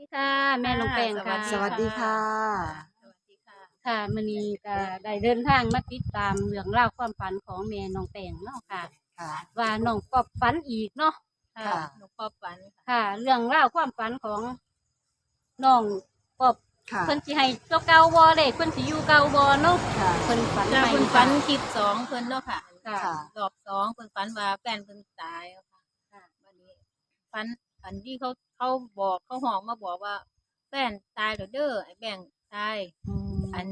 ดีค่ะ แม่ลงแปงค่ะ สวัสดีค่ะ สวัสดีค่ะ ค่ะมื้อนี้ก็ได้เดินทางมาติดตามเรื่องราวความฝันของแม่น้องแปงเนาะค่ะ ค่ะ ว่าน้องปอบฝันอีกเนาะค่ะค่ะ หนูปอบฝันค่ะ ค่ะ เรื่องราวความฝันของน้องปอบค่ะ เพิ่นสิให้ตัวเก่าบ่เลขเพิ่นสิอยู่เก่าบ่เนาะค่ะ เพิ่นฝันแล้วใหม่เพิ่นฝันคลิปสองเพิ่นเนาะค่ะค่ะ ค่ะ รอบสองเพิ่นฝันว่าแฟนเพิ่นตายแล้วค่ะค่ะวันนี้ฝัน อันที่เขาเขาบอกเขาห้องมาบอกว่าแฟนตายแล้วเด้อไอ้แบ่งตาย อัน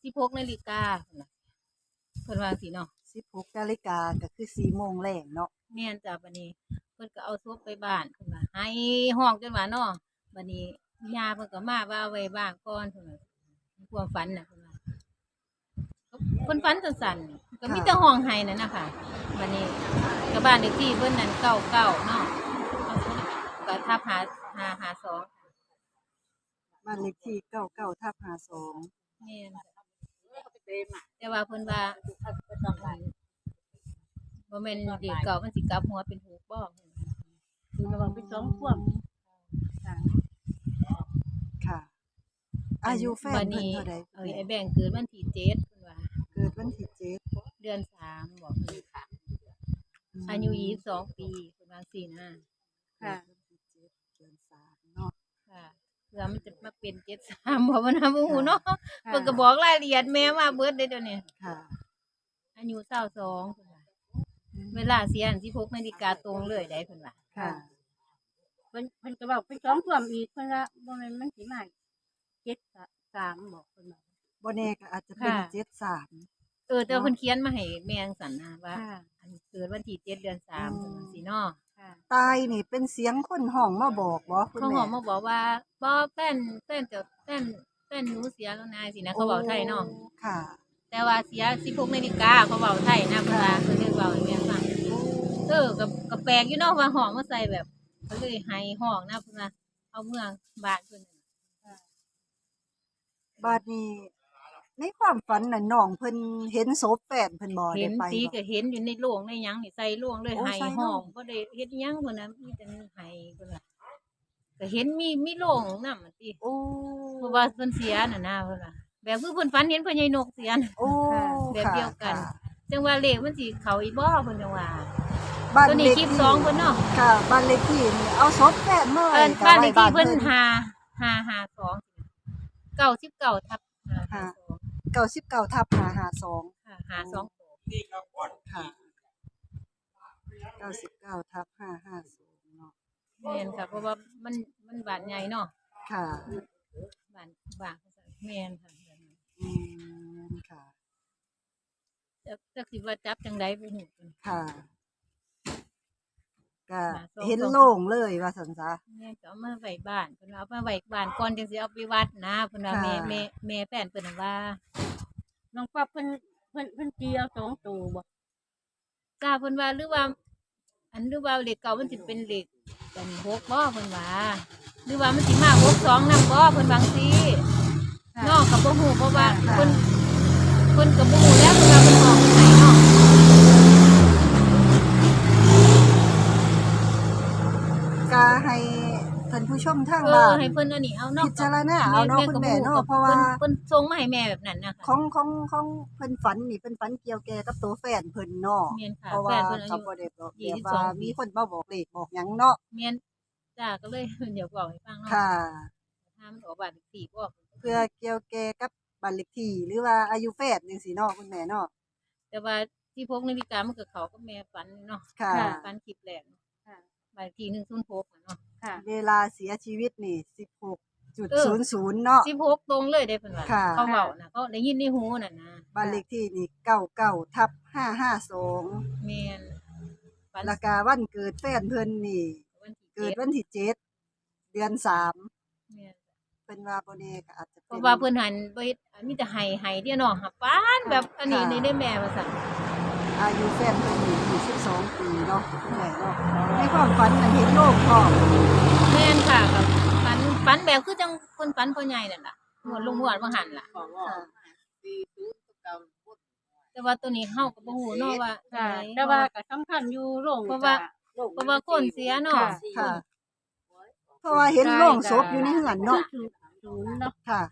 ที่พกนาฬิกาเพิ่นน่ะเพิ่นว่าสิเนาะสิบหกนาฬิกาก็คือสี่โมงแรงเนาะแม่นจ้ะบัดนี้ เพิ่นก็เอาศพไปบ้านเพิ่นว่าให้ห้องจนว่าเนาะบัดนี้ยาเพิ่นก็มาว่าเอาไว้บ้านก่อนเพิ่นว่าความฝันน่ะเพิ่นว่าเพิ่นฝันสั้นๆก็มีแต่ห้องให้นั่นน่ะค่ะบัดนี้ก็บ้านเลขที่เพิ่นนั่นเก้าเก้าเนาะเอาศ พก็ทับหาหาหาสองบ้านเลขที่เก้าเก้าทับห้าสองแม่นแต่ว่าเพิ่นว่าบ่แม่นเด็กเก่ามันสิกลับหัวเป็นหูบ่คือระวังไปสองความค่ะ อายุแฟนบัดเพิ่นนี้เท่าใดเอ้ยไอ้แบ่งเกิดวันที่เจ็ดเพิ่นว่าเกิดวันที่เจ็ดเดือนสามบอกเพิ่นค่ะอายุยี่สิบสองปีเพิ่นว่าสี่นะค่ะ ค่ะเพื่อมันจะมาเป็นเจ็ดสามบอกว่านะบ่ฮู้เนาะเพิ่นก็บอกรายละเอียดแม่มาเบิดเด้อเดี๋ยวนี้ค่ะ อายุเศร้าสองเพิ่นว่าเวลาเสียอันที่พกนาฬิกาตรงเลยได้เพิ่นว่าค่ะ เพิ่นเพิ่นก็บอกไปสองความอีกเพิ่นว่าบ่แม่นมันสิมาเจ็ดสามบอกเพิ่นว่าบ่แน่ก็อาจจะเป็นค่ะเจ็ดสามเออแต่ว่าเพิ่นเขียนมาให้แม่จังซั่นนะว่าค่ะอันเกิดวันที่เจ็ดเดือนสามอืมเพิ่นว่าสิเนาะ ค่ะตายนี่เป็นเสียงคนห้องมาบอกบ่คุณเขาแม่หอมมาบอกว่าบ่แฟนแฟนจะแฟนแฟนหนูเสียแล้วนายสินะเขาบอกไทยเนาะค่ะ แต่ว่าเสียสิพกนาฬิกาเขาเบาไทยนะเวลาเขาเรียกเบาอย่างเงี้ยฟังเออกับกับแปลกอยู่เนาะว่าห้องมาใส่แบบเขาเลยให้ห้องนะเพื่อนว่าเอาเมืองบ้านเพิ่นน่ะบาดนี้ ในความฝันน่ะน้องเพิ่นเห็นศพแฟนเพิ่นบ่เห็ได้นไปตีบ่ ก็เห็นอยู่ในโรงในหยังนี่ใส่โรงเลยโอ้ให้ใส่โรงห้องบ่ได้เฮ็ดหยังเพิ่นน่ะมีแต่ให้เพิ่นว่าก็เห็นมีมีโรงนำติโอ้เพราะว่าเพิ่นเสียน่ะนะเพิ่นว่าแบบคือเพิ่นฝันเห็นพ่อใหญ่นกเสียน่ะโอ้แบบค่ะเดียวกัน ค่ะจังว่าเลขมันสิเข้าอีบ่เพิ่นจังว่าบ้านตัวเลนี้ขคลิปที่สองเพิ่นเนาะค่ะบ้านเลขที่นี่เอาศพแฟนมาเอิ้นไว้บ้านเลขที่ไว้เพิ่นหาหาหาสองเก้าสิบเก้าทับหาหาสอง เก้าสิบเก้าทับหาหาสองค่ะหาสองค่ะเก้าสิบเก้าทับห้าห้าสองเนาะแม่นค่ะ เพราะว่ามันมันบาดใหญ่เนาะค่ะบาดบาดแม่นค่ะอืมค่ะ จักจักสิว่าจับจังไดบ่ฮู้ค่ะ ก็หาสองเห็นโล่งเลยว่าสันซะแม่นก็เอามาไว้บ้านเพิ่นเอามาไว้บ้านก่อนจังสิเอาไปวัดนะเพิ่นว่าค่ะแม่แม่แม่แฟนเพิ่นน่ะว่าน้องปอบเพิ่นเพิ่นเพิ่นตีเอาสองตัวบ่กล้าเพิ่นว่าหรือว่า อันหรือว่าเลขเก่ามันสิเป็นเลขเป็น6บ่เพิ่นว่าหรือว่ามันสิมา6 2นำบ่เพิ่นบางซี่ค่ะนอกกับบ่ฮู้เพราะว่าค่ะเพิ่นเพิ่นก็บ่ฮู้แล้วเพิ่นว่าเพิ่นออกไปไหนเนาะ ก็ให้ท่านผู้ช มทางเอบ้าอนให้เพิ่นอันนี้เอาเนาะพิจารณาเอาเนาะคุณแม่เนาะเพราะว่าเพิ่นส่งมาให้แม่แบบนั้นนะขค่ะองของของเพิ่นฝันนี่เพิ่นฝันเกี่ยวแก่กับตัวแฟนเพิ่นเนาะแม่นค่ะเพราะแฟว่านเพิ่นอาเขายุ บ่ได้บอกยี่แบบสิบว่าสองปีมีคนมาบอกเลขบอกหยังเนาะแม่นจ้าก็เลยเดี๋ยวบอกให้ฟังเนาะค่ะ ถ้ามันออกบาดอีก4บ่เพื่อเกี่ยวแก่กับบ้านเลขที่หรือว่าอายุแฟนจังซี่เนาะคุณแม่เนาะแต่ว่าที่พกนาฬิกามันก็เขากับแม่ฝันเนาะค่ะ ฝันคลิปแรกค่ะ บาดที่106อะเนาะค่ะเวลาเสียชีวิตนี่16.00เนาะ16ตรงเลยเด้เพิ่นว่าค่ะ เขาเว้าน่ะเขาได้ยินในหูน่ะนะบ้านเลขที่นี่99ทับ552แม่นฝันแล้วก็วันเกิดแฟนเพิ่นนี่ วันที่เกิด7วันที่7เดือน3แม่นเพิ่นว่าบ่แน่ก็อาจจะเพเป็น ราะว่าเพิ่นหันบ่เฮ็ดมีแต่ให้ให้เดียวเนาะหับปานแบบอันนี้ค่ะ นี่ได้แม่ว่าซั่นอายุแฟนเพิ่นนี่22ปีเนาะคุณแม่เนาะในความฝันน่ะเห็นโลกพร้อมแม่นค่ะกับฝันฝันแบบคือจังเพิ่นฝันพ่อใหญ่นั่นล่ะงวดลงงวดบ่หันล่ะค่ะแต่ว่าตัวนี้เฮาก็บ่ฮู้เนาะว่าค่ะจั่งใดแต่ว่าก็สำคัญอยู่โรงเพราะว่าจ้เพราะว่าคนเสียเนาะค่ะค่ะโทราะว่าเห็นโล่งศพอยู่ในเฮือนเนาะคือศูนย์เนาะค่ะ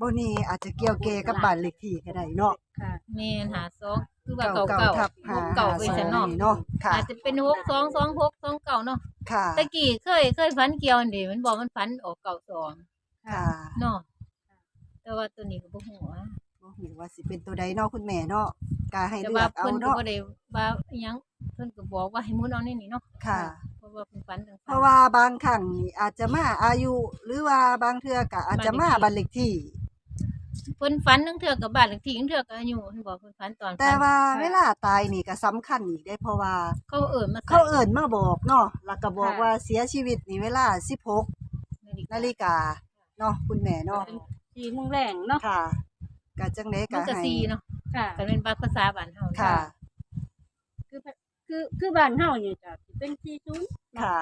บ่นี่อาจจะเกี่ยวเกกับบ้านเลขที่ก็ได้เนาะ ค่ะแม่นหาซองคือว่าเก่าเก่าเก่าเก่าทับหหากเก่าหาไปสอซะงเนาะนี่เนาะค่ะ อาจจะเป็นหกสองสองหกสองเก่าเนาะค่ะ ตะกี้เคยเคยฝันเกี่ยวอันเดีมันบอกมันฝันออกเก่าสองค่ะเนาะแต่ว่าตัวนี้ก็บ่ฮู้ว่าบ่ฮู้ว่าสิเป็นตัวใดเนาะคุณแม่เนาะก็ให้แต่เลืว่าอกเอาเพิ่นก็เนาะบ่ได้ว่าอิหยังเพิ่นก็บอกว่าให้หมุนเอาในนี้เนาะค่ะ เพราะว่าเพิ่นฝันจังเพซั่นราะว่าบางครั้งนี่อาจจะมาอายุ หรือว่าบางเทื่อก็อาจจะมาบ้านเลขที่ เพิ่นฝันทั้งเทื่อกับบ้านเลขที่ทั้งเทื่อกับอายุเพิ่นบอกเพิ่นฝันตอนแต่ฝันว่าเวลาตายนี่ก็สำคัญอีกได้เพราะว่า เขาเอิ้นมาใส่เขาเอิ้นมาบอกเนาะแล้วก็บอกค่ะว่าเสียชีวิตนี่เวลา 16 นาฬิกาเนาะคุณแม่เนาะสี่โมงแรงเนาะค่ะก็จังได๋มัก็นก็ให้ซีเนาะค่ะก็เป็นภาษาบ้านเฮาค่ะ คือคือคือบ้านเฮานี่จ้ะสิเป็นสี่ศูนย์ค่ะ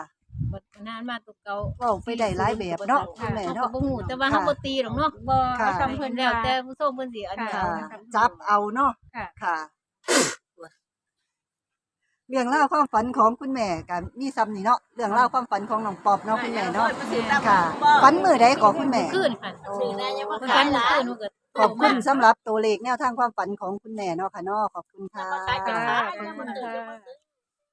บ่นานมาตัวเก่าเว้าไปได้หลายแบบเนาะคุณแม่เฮาเนาะก็บ่ฮู้แต่ว่าเฮาบ่ตีหรอกเนาะบ่ค่ะ ทำเพิ่นแล้วว่าแต่ผู้ชมเพิ่นสิอันนี้ค่ะเอาค่ะจับเอาเนาะค่ะ ค่ะ เรื่องเล่าวความฝันของคุณแม่กับมีซ้ำนี่เนาะเรื่องเล่าวความฝันของน้องปอบเนาะคุณแม่เนาะค่ะฝันมือใดขอคุณแม่คืนค่ะโอ้เพิ่นฝันเมื่อคืนมันก็ขอบคุณสำหรับตัวเลขแนวทางความฝันของคุณแม่เนาะค่ะเนาะขอบคุณค่ะค่ะขอบคุณค่ะ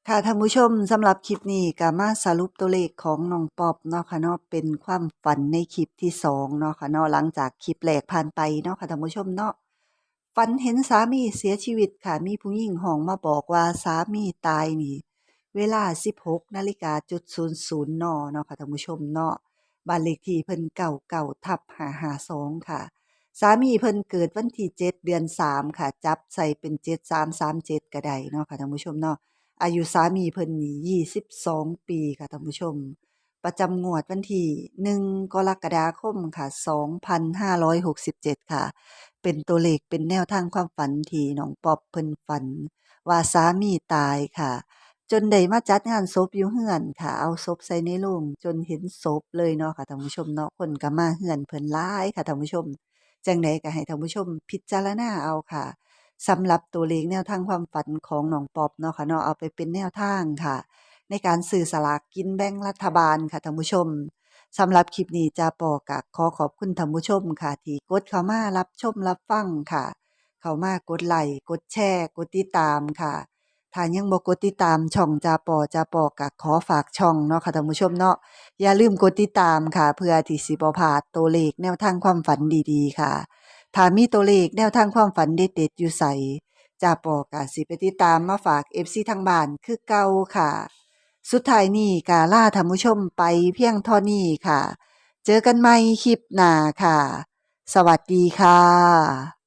ค่ะท่านผู้ชมสำหรับคลิปนี้ก็มาสรุปตัวเลขของน้องปอบเนาะค่ะเนาะเป็นความฝันในคลิปที่สองเนาะค่ะเนาะหลังจากคลิปแรกผ่านไปเนาะค่ะท่านผู้ชมเนาะฝันเห็นสามีเสียชีวิตค่ะมีผู้หญิงห้องมาบอกว่าสามีตายนี่ เวลา 16นาฬิกาจุด00นย์ศูนย์นเนาะค่ะท่านผู้ชมเนาะบ้านเลขที่เพิ่นเก่าเก่าทับ552ค่ะ สามีเพิ่นเกิดวันที่7เดือน3ค่ะ จับใส่เป็น7337ก็ได้เนาะค่ะท่านผู้ชมเนาะ อายุสามีเพิ่นนี่22ปีค่ะท่านผู้ชม ประจำงวดวันที่1กรกฎาคมค่ะ2567ค่ะ เป็นตัวเลขเป็นแนวทางความฝันที่น้องปอบเพิ่นฝัน ว่าสามีตายค่ะ จนได้มาจัดงานศพอยู่เฮือนค่ะ เอาศพใส่ในโลงจนเห็นศพเลยเนาะค่ะท่านผู้ชมเนาะคนก็มาเฮือนเพิ่นหลายค่ะท่านผู้ชมจังใดก็ให้ท่านผู้ชมพิจารณาเอาค่ะ สำหรับตัวเลขแนวทางความฝันของน้องป๊อบเนาะค่ะเนาะเอาไปเป็นแนวทางค่ะ ในการซื้อสลากกินแบ่งรัฐบาลค่ะท่านผู้ชมสำหรับคลิปนี้จาปอกะขอขอบคุณท่านผู้ชมค่ะ ที่กดเข้ามารับชมรับฟังค่ะ เข้ามากดไลค์กดแชร์กดติดตามค่ะถ้ายังบ่กดติดตามช่องจาปอจาปอกะขอฝากช่องเนาะค่ะท่านผู้ชมเนาะอย่าลืมกดติดตามค่ะ เพื่อที่สิบ่พลาดตัวเลขแนวทางความฝันดีๆ ค่ะ ถ้ามีตัวเลขแนวทางความฝันเด็ดๆอยู่ใสจ่าปอกาสิไปติดตามมาฝากเอฟซีทางบ้านคือเก่าค่ะ สุดท้ายนี่กาล่าธรรมุชมไปเพียงเท่านี้ค่ะ เจอกันใหม่คลิปหน้าค่ะ สวัสดีค่ะ